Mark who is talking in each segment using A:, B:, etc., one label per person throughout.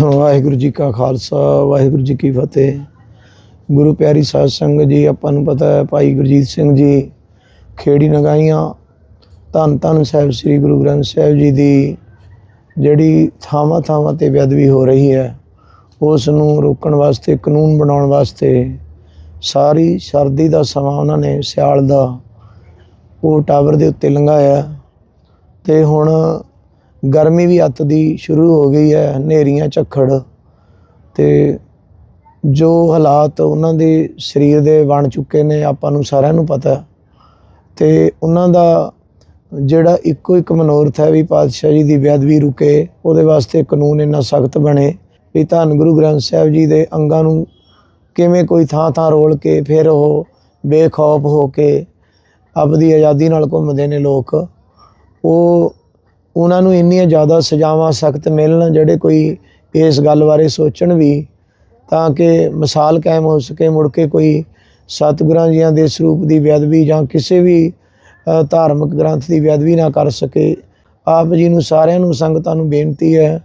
A: ਵਾਹਿਗੁਰੂ ਜੀ ਕਾ ਖਾਲਸਾ, ਵਾਹਿਗੁਰੂ ਜੀ ਕੀ ਫਤਿਹ। ਗੁਰੂ ਪਿਆਰੀ ਸਾਧ ਸੰਗਤ ਜੀ, ਆਪਾਂ ਨੂੰ ਪਤਾ ਹੈ ਭਾਈ ਗੁਰਜੀਤ ਸਿੰਘ ਜੀ, ਖੇੜੀ ਨਗਾਈਆਂ ਧੰਨ ਧੰਨ ਸਾਹਿਬ ਸ੍ਰੀ ਗੁਰੂ ਗ੍ਰੰਥ ਸਾਹਿਬ ਜੀ ਦੀ ਜਿਹੜੀ ਥਾਵਾਂ ਥਾਵਾਂ ਤੇ ਬੇਅਦਬੀ ਹੋ ਰਹੀ ਹੈ, ਉਸ ਨੂੰ ਰੋਕਣ ਵਾਸਤੇ, ਕਾਨੂੰਨ ਬਣਾਉਣ ਵਾਸਤੇ ਸਾਰੀ ਸਰਦੀ ਦਾ ਸਮਾਂ ਉਹਨਾਂ ਨੇ ਸਿਆਲ ਦਾ ਉਹ ਟਾਵਰ ਦੇ ਉੱਤੇ ਲੰਘਾਇਆ। ਤੇ ਹੁਣ ਗਰਮੀ ਵੀ ਅੱਤ ਦੀ ਸ਼ੁਰੂ ਹੋ ਗਈ ਹੈ, ਹਨੇਰੀਆਂ ਝੱਖੜ ਤੇ ਜੋ ਹਾਲਾਤ ਉਹਨਾਂ ਦੇ ਸਰੀਰ ਦੇ ਬਣ ਚੁੱਕੇ ਨੇ, ਆਪਾਂ ਨੂੰ ਸਾਰਿਆਂ ਨੂੰ ਪਤਾ ਤੇ ਉਹਨਾਂ ਦਾ ਜਿਹੜਾ ਇੱਕੋ ਇੱਕ ਮਨੋਰਥ ਹੈ ਵੀ ਪਾਤਸ਼ਾਹ ਜੀ ਦੀ ਬੇਅਦਬੀ ਰੁਕੇ, ਉਹਦੇ ਵਾਸਤੇ ਕਾਨੂੰਨ ਇੰਨਾ ਸਖਤ ਬਣੇ ਵੀ ਧੰਨ ਗੁਰੂ ਗ੍ਰੰਥ ਸਾਹਿਬ ਜੀ ਦੇ ਅੰਗਾਂ ਨੂੰ ਕਿਵੇਂ ਕੋਈ ਥਾਂ ਥਾਂ ਰੋਲ ਕੇ ਫਿਰ ਉਹ ਬੇਖੌਫ ਹੋ ਕੇ ਆਪਦੀ ਆਜ਼ਾਦੀ ਨਾਲ ਘੁੰਮਦੇ ਨੇ ਲੋਕ, ਉਹ ਉਹਨਾਂ ਨੂੰ ਇੰਨੀਆਂ ਜ਼ਿਆਦਾ ਸਜ਼ਾਵਾਂ ਸਖਤ ਮਿਲਣ ਜਿਹੜੇ ਕੋਈ ਇਸ ਗੱਲ ਬਾਰੇ ਸੋਚਣ ਵੀ, ਤਾਂ ਕਿ ਮਿਸਾਲ ਕਾਇਮ ਹੋ ਸਕੇ, ਮੁੜ ਕੇ ਕੋਈ ਸਤਿਗੁਰਾਂ ਜੀਆਂ ਦੇ ਸਰੂਪ ਦੀ ਬੇਅਦਬੀ ਜਾਂ ਕਿਸੇ ਵੀ ਧਾਰਮਿਕ ਗ੍ਰੰਥ ਦੀ ਬੇਅਦਬੀ ਨਾ ਕਰ ਸਕੇ। ਆਪ ਜੀ ਨੂੰ ਸਾਰਿਆਂ ਨੂੰ ਸੰਗਤਾਂ ਨੂੰ ਬੇਨਤੀ ਹੈ,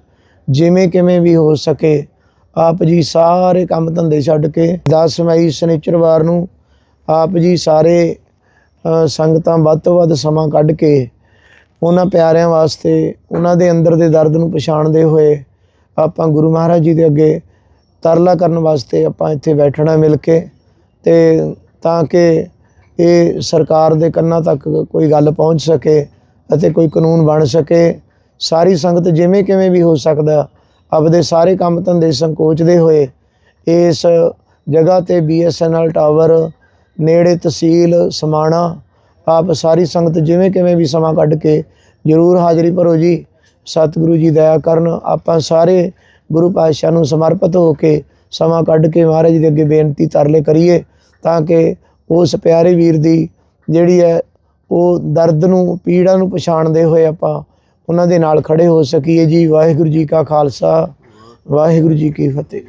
A: ਜਿਵੇਂ ਕਿਵੇਂ ਵੀ ਹੋ ਸਕੇ, ਆਪ ਜੀ ਸਾਰੇ ਕੰਮ ਧੰਦੇ ਛੱਡ ਕੇ 10 ਮਈ ਸ਼ਨੀਚਰਵਾਰ ਨੂੰ ਆਪ ਜੀ ਸਾਰੇ ਸੰਗਤਾਂ ਵੱਧ ਤੋਂ ਵੱਧ ਸਮਾਂ ਕੱਢ ਕੇ ਉਹਨਾਂ ਪਿਆਰਿਆਂ ਵਾਸਤੇ, ਉਹਨਾਂ ਦੇ ਅੰਦਰ ਦੇ ਦਰਦ ਨੂੰ ਪਛਾਣਦੇ ਹੋਏ ਆਪਾਂ ਗੁਰੂ ਮਹਾਰਾਜ ਜੀ ਦੇ ਅੱਗੇ ਤਰਲਾ ਕਰਨ ਵਾਸਤੇ ਆਪਾਂ ਇੱਥੇ ਬੈਠਣਾ ਮਿਲ ਕੇ ਤੇ ਤਾਂ ਕਿ ਇਹ ਸਰਕਾਰ ਦੇ ਕੰਨਾਂ ਤੱਕ ਕੋਈ ਗੱਲ ਪਹੁੰਚ ਸਕੇ ਅਤੇ ਕੋਈ ਕਾਨੂੰਨ ਬਣ ਸਕੇ। ਸਾਰੀ ਸੰਗਤ ਜਿਵੇਂ ਕਿਵੇਂ ਵੀ ਹੋ ਸਕਦਾ, ਆਪਦੇ ਸਾਰੇ ਕੰਮ ਧੰਦੇ ਸੰਕੋਚਦੇ ਹੋਏ ਇਸ ਜਗ੍ਹਾ ਤੇ ਬੀਐਸਐਨਐਲ ਟਾਵਰ ਨੇੜੇ ਤਹਿਸੀਲ ਸਮਾਣਾ ਆਪ ਸਾਰੀ ਸੰਗਤ ਜਿਵੇਂ ਕਿਵੇਂ ਵੀ ਸਮਾਂ ਕੱਢ ਕੇ ਜਰੂਰ ਹਾਜ਼ਰੀ ਭਰੋ ਜੀ। ਸਤਿਗੁਰੂ ਜੀ ਦਇਆ ਕਰਨ, ਆਪਾਂ ਸਾਰੇ ਗੁਰੂ ਪਾਤਸ਼ਾਹ ਨੂੰ ਸਮਰਪਿਤ ਹੋ ਕੇ ਸਮਾਂ ਕੱਢ ਕੇ ਮਹਾਰਾਜ ਦੇ ਅੱਗੇ ਬੇਨਤੀ ਤਰਲੇ ਕਰੀਏ ਤਾਂ ਕਿ ਉਸ ਪਿਆਰੇ ਵੀਰ ਦੀ ਜਿਹੜੀ ਹੈ ਉਹ ਦਰਦ ਨੂੰ, ਪੀੜਾ ਨੂੰ ਪਛਾਣਦੇ ਹੋਏ ਆਪਾਂ ਉਹਨਾਂ ਦੇ ਨਾਲ ਖੜੇ ਹੋ ਸਕੀਏ ਜੀ। ਵਾਹਿਗੁਰੂ ਜੀ ਕਾ ਖਾਲਸਾ, ਵਾਹਿਗੁਰੂ ਜੀ ਕੀ ਫਤਿਹ।